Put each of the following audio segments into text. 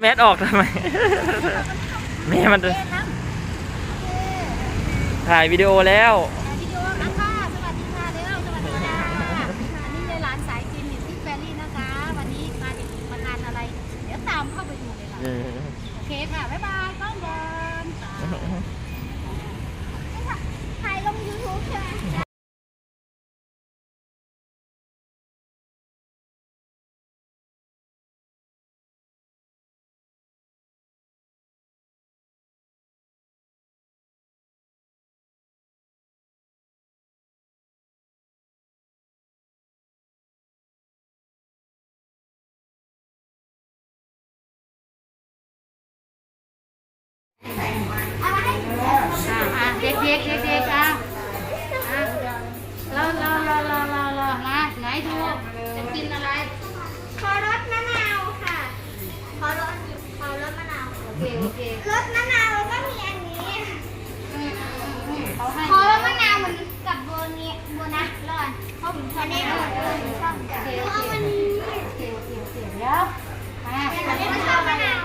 แมสออกทำไม แม่มันจะถ่ายวิดีโอแล้ว วิดีโอนะคะสวัสดีค่ะเร็วสวัสดีค่ะอันนี้เลยร้านสายจินอยู่ที่แฟรรี่นะคะ วันนี้มาถึงมางานอะไร เดี๋ยวตามเข้าไปดูเลยค่ะ โอเคค่ะ บ๊ายบายก้องเดินถ่ายลง YouTube ใช่ไหม อะเด็กๆเด็กๆอะอะรอรอรอรอรอรอมาไหนดูจะกินอะไร ขอรสมะนาวค่ะ ขอรสขอรสมะนาวโอเคโอเครสมะนาวแล้วก็มีอันนี้ อืมอืมอืมเขาให้ขอรสมะนาวเหมือนกับโบนี้โบนัสรอนเขาผมชอบแน่นอนชอบโอเคเพราะมันโอเคโอเคโอเคเดี๋ยวอะไม่ชอบมะนาว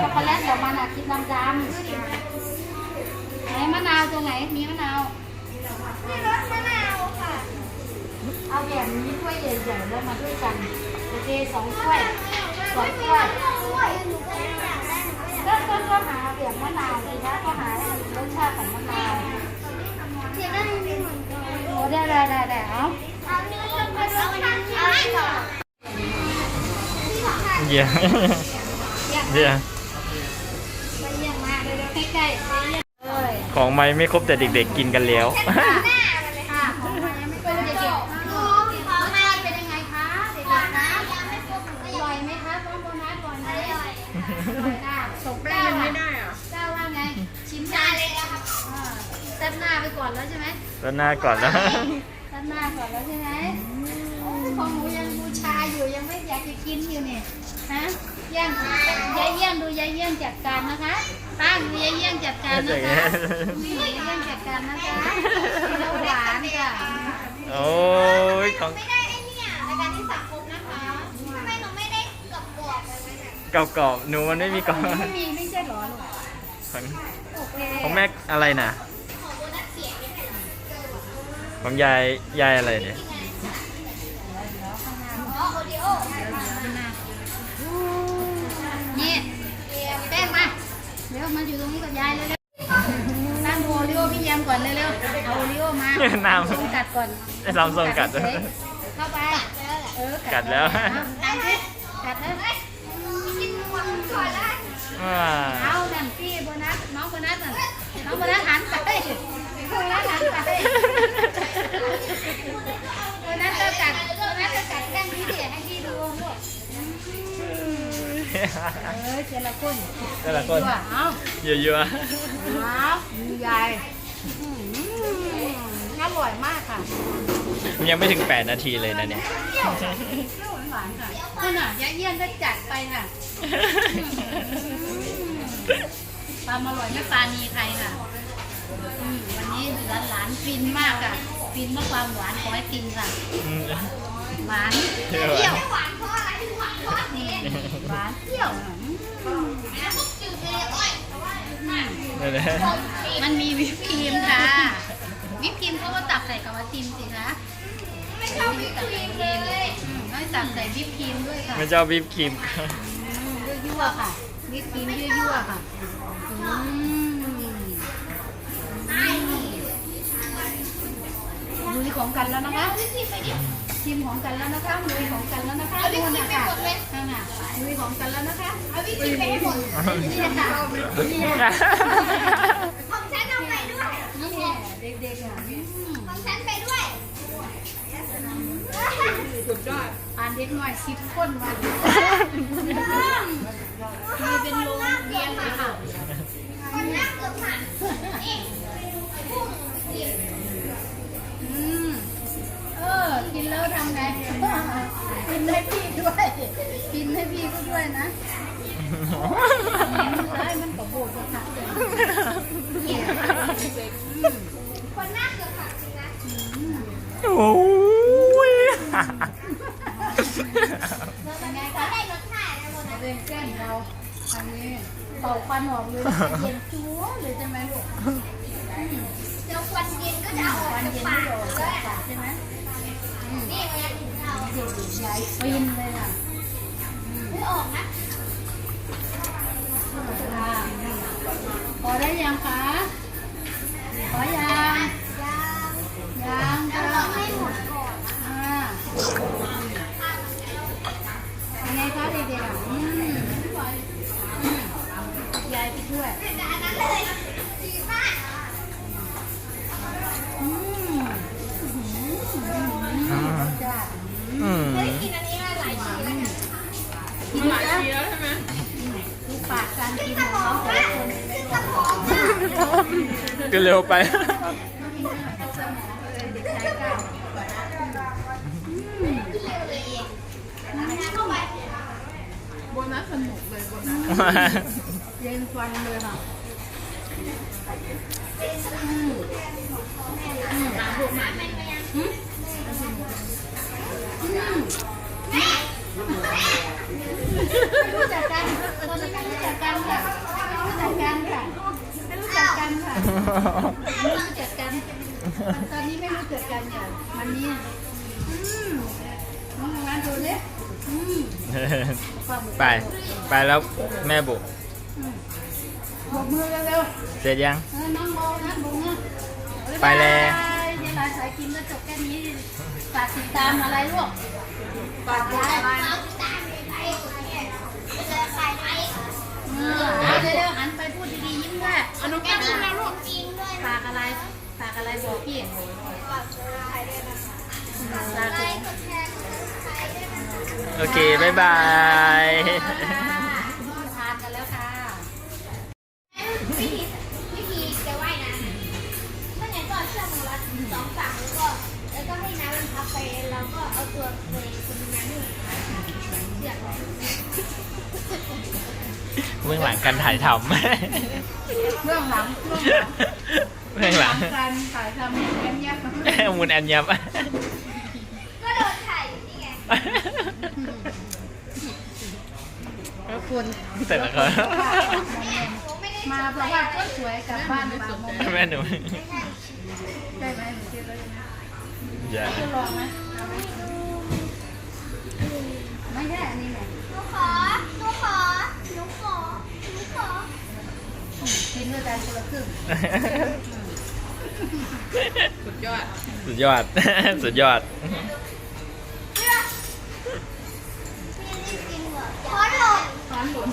ช็อกโกแลตเดี๋ยวมันอะ ดดำดำไหนมะนาวตรงไหน มีมะนาวนี่รสมะนาวค่ะ เอาแบบนี้ถ้วยใหญ่ๆแล้วมาด้วยกัน โอเคสองถ้วยสองถ้วยด้วยหนูก็อยากได้หนูก็อยากก็ก็ก็หาแบบมะนาวสิคะก็หาให้มันรสชาติของมะนาวเสียได้ไม่เหมือนกันโอ้ได้ได้ได้ได้เอาเอานี้เอานี้เอานี้ก่อนเยี่ยเของไม่ไม่ครบแต่เด็กๆกินกันแล้วหน้ามันเลยค่ะของมายังไม่เป็นเด็กๆดูขอมาเป็นยังไงคะเด็กๆนะยังไม่ครบอร่อยไหมคะป้องโบนัสก่อนไหมอร่อยอร่อยค่ะส่งแป้งไม่ได้เหรอเจ้าว่าไงชิมจาได้นเลยนะครับอ่าเต้นหน้าไปก่อนแล้วใช่ไหมแล้วหน้าก่อนแล้วเต้นหน้าก่อนแล้วใช่ไหมโอ้ยของหนูยังบูชาอยู่ยังไม่อยากจะกินอยู่เนี่ย ฮะเยี่ยงยายเยี่ยงดูยายเยี่ยงจัดการนะคะตั้งดูยายเยี่ยงจัดการนะคะนี่ยายเยี่ยงจัดการนะคะแล้วหวานค่ะโอ้ยของไม่ได้ไอ้เนี่ยรายการที่สังคมนะคะทำไมหนูไม่ได้กรอบกรอบเลยเนี่ยกรอบๆหนูมันไม่มีกรอบไม่มีไม่ใช่เหรอลูกของโอเคของแม่อะไรน่ะของโบนัสเสียไม่ใช่เหรอของยายยายอะไรเนี่ย อยู่ตรงนี้กับยายเร็วๆตั้งโอริโอพี่แยมก่อนเร็วๆเอาโอริโอมาน้ำส่งกัดก่อนลำทรงกัด เฉยเข้าไปเออกัดแล้ว เอากัดสิกัดแล้วกินหมดก่อนละว้าเอาดัน เออเจละคนแต่ละคนเอาเยอะเอายายอืมอร่อยมากค่ะๆยังไม่ถึง 8 นาทีเลยนะเนี่ย เปรี้ยวค่ะเปรี้ยวหวานๆค่ะคุณอะยายเยี่ยนก็จัดไปค่ะความอร่อยไม่ปราณีใครค่ะอืมวันนี้หลานๆฟินมากค่ะฟินเมื่อความหวานขอให้กินค่ะอืมหวานเปรี้ยว หวานเพราะอะไร มันมีวิปครีมค่ะ วิปครีมเขาก็ตักใส่กับไอติมสิคะไม่ชอบวิปครีมเลยอืมเขาตักใส่วิปครีมด้วยค่ะไม่ชอบวิปครีมยั่วๆค่ะ วิปครีมยั่วๆค่ะอืมลุยของกันแล้วนะคะ ชิมของกันแล้วนะคะลุยของกันแล้วนะคะนู่นนะคะนั่นน่ะลุยของกันแล้วนะคะเอาวิปครีมไปให้หมดนี่ค่ะนี่ค่ะของฉันเอาไปด้วยนี่แหละเด็กๆอะอืมของฉันไปด้วยอ่านเด็กหน่อยสิบคนวันมีเป็นโรงเรียนเลยค่ะคนนั่งเกือบหันนี่อืมเออกินแล้วทำไง กินให้พี่ด้วย กินให้พี่ก็ด้วยนะได้มันกระโบกกระทักเลยคนนั่งเกือบหันจริงนะโอ้ยเป็นไงเขาคะได้รสชาตินะโบนัสเป็นเส้นเราอันนี้เป่าควันออกเลยเย็นจั๊วเลยใช่ไหมลูกเดี๋ยวควันเย็นก็จะเอาออกควันจากเย็นปาไม่กออกเลจากยปากใช่ไหม นี่ไงเอาเด็กใหญ่ฟินเลยอะไม่ออกนะพอได้ยังคะพอยัง กินหลายทีแล้วใช่ไหมปากการกินของเขาแต่ละคนขึ้นสมองมากก็เร็วไปสมองเลยเด็กชายก้าวเข้าไป โบนัสสนุกเลยโบนัสเย็นฟันเลยค่ะ น้องทำงานดูดิอืมความไป ไปแล้วแม่บุกบอกมือเร็วเสร็จยัง ๆเออน้องโบนะบุ้งนะไปแล้ว เดี๋ยวหลานสายกินก็จบแค่นี้ฝากติดตามอะไรลูกฝากอะไรเอาตามไปไปไปเจอใครไหมเออเดี๋ยวเดี๋ยวหันไปพูดดีๆยิ้มด้วยอนุกรรมแล้วลูกจริงด้วยฝากอะไรฝากอะไรบอกพี่ โอเค บ๊ายบายทานกันแล้วค่ะวิธีวิธีจะว่ายน้ำถ้าไงก็เอาเชือกมารัดสองฝั่งแล้วก็แล้วก็ให้น้ำมันพับไปแล้วก็เอาตัวไปคนน้ำหนึ่งเชือกไว้เบื้องหลังการถ่ายทเรื่องหลังำเบื้องหลังการถ่ายทำแอนยับมุนแอนยับ ก็โดนถ่ายอยู่นี่ไง แล้วคุณแต่ละคนหนูไม่ได้มาเพราะว่าก็สวยกลับบ้านบางโมงแม่หนูได้ไหมหนูคิดแล้วใช่ไหมอย่าทดลองไหมเอาไหมไม่ได้อันนี้แหละหนูขอหนูขอหนูขอหนูขอกินด้วยกันคนละครึ่งสุดยอด สุดยอด สุดยอด หลบร้อนหลุน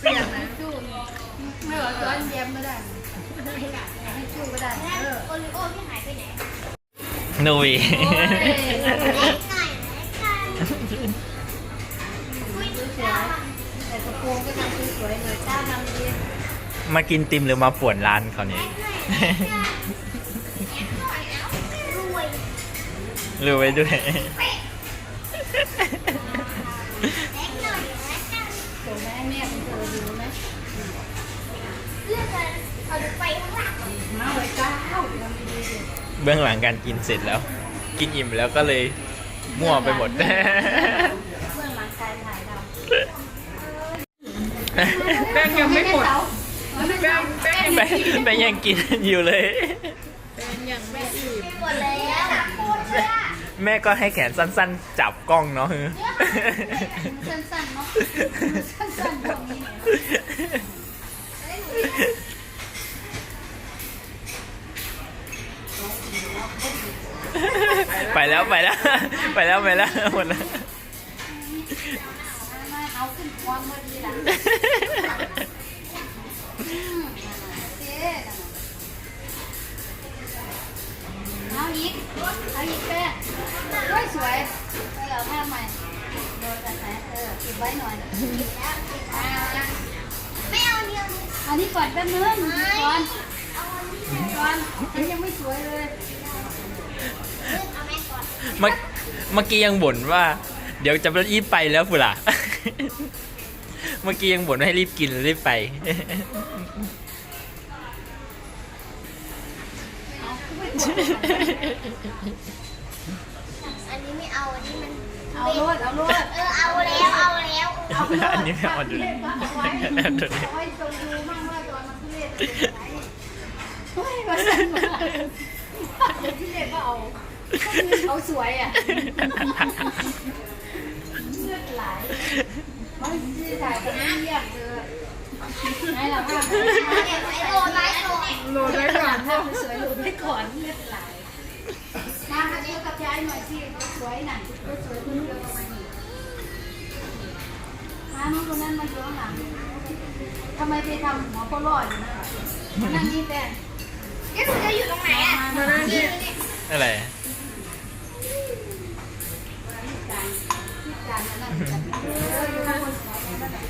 เปลี่ยนไหมจู้ไม่หรอร้อนเย็มไม่ได้ให้จู้ก็ได้แม่เออโอริโอพี่หายไปไหนนุยโอ้ยเล็กหน่อยเล็กกันอุ้ยสวยแต่กระโปรงก็ทำสวยๆเลยเจ้าทำดีมากินติมหรือมาป่วนร้านเขาเนี่ยรวยรู้ไว้ด้วย แม่เป็นเธอดูไหมเลือกกันเอาไปข้างหลังมาไว้เจ้าทำดีๆดิเบื้องหลังการกินเสร็จแล้ว กินอิ่มแล้วก็เลยมั่วไปหมด เบื้องหลังการถ่ายทำแป้งยังไม่หมดแป้งแป้งแป้งแป้งยังกินอยู่เลยหมดแล้วพูดเลยอะ แม่ก็ให้แขนสั้นๆ จับกล้องเนาะสั้นๆเนาะสั้นๆตรงนี้ไปแล้วไปแล้ว ไปแล้วไปแล้วหมดแล้วมาเอาขึ้นควงมาดีหลังเอาอีกเอาอีกแป้ งสวยสวยเออท่าใหม่โดนกันไหนเออปิดไว้หน่อยอ่าไม่เอาเดียวนี้อันนี้ก่อนแป๊บนึงก่อนเอาอันนี้ก่อนอันนี้ยังไม่สวยเลยเอาแม่ก่อนเมื่อเมื่อกี้ยังบ่นว่า เดี๋ยวจะรีบไปแล้วฟุล่ะ เมื่อกี้ยังบ่นว่าให้รีบกินรีบไปอันนี้ไม่ เอาอันนี้มันทเอาโลดเอาโลดเออเอาแล้วเอาแล้วเอาโลดอันนี้ไม่เอาดูเล่นก็เอาไว้เอาดูดิเอาไว้ตรงดูมั่งว่าตอนมันทุเรศเป็นยังไงเฮ้ยมาสั่นมาเดี๋ยวที่เล่นก็เอาเขาสวยอะเลือดไหลไม่ที่ถ่ายกันไม่เยี่ยมเลยไหนล่ะภาพไหนไอ้โลไลโลโหลดไว้ก่อนภาพสวยๆโหลดไว้ก่อนเลือดไหล มามาเดียวกับยายหน่อยสิสวยหนังสวยๆเพื่อนเดียวประมาณนี้มาน้องคนนั้นมาอยู่ข้างหลังทำไมไปทำหัวเขาลอยอยู่นะนั่งนี่แต่นี่คุณจะอยู่ตรงไหนอะมานั่งนี่อะไรที่จานนั้นน่ะเอออยู่ข้างบนหัวเขานั่นแหละ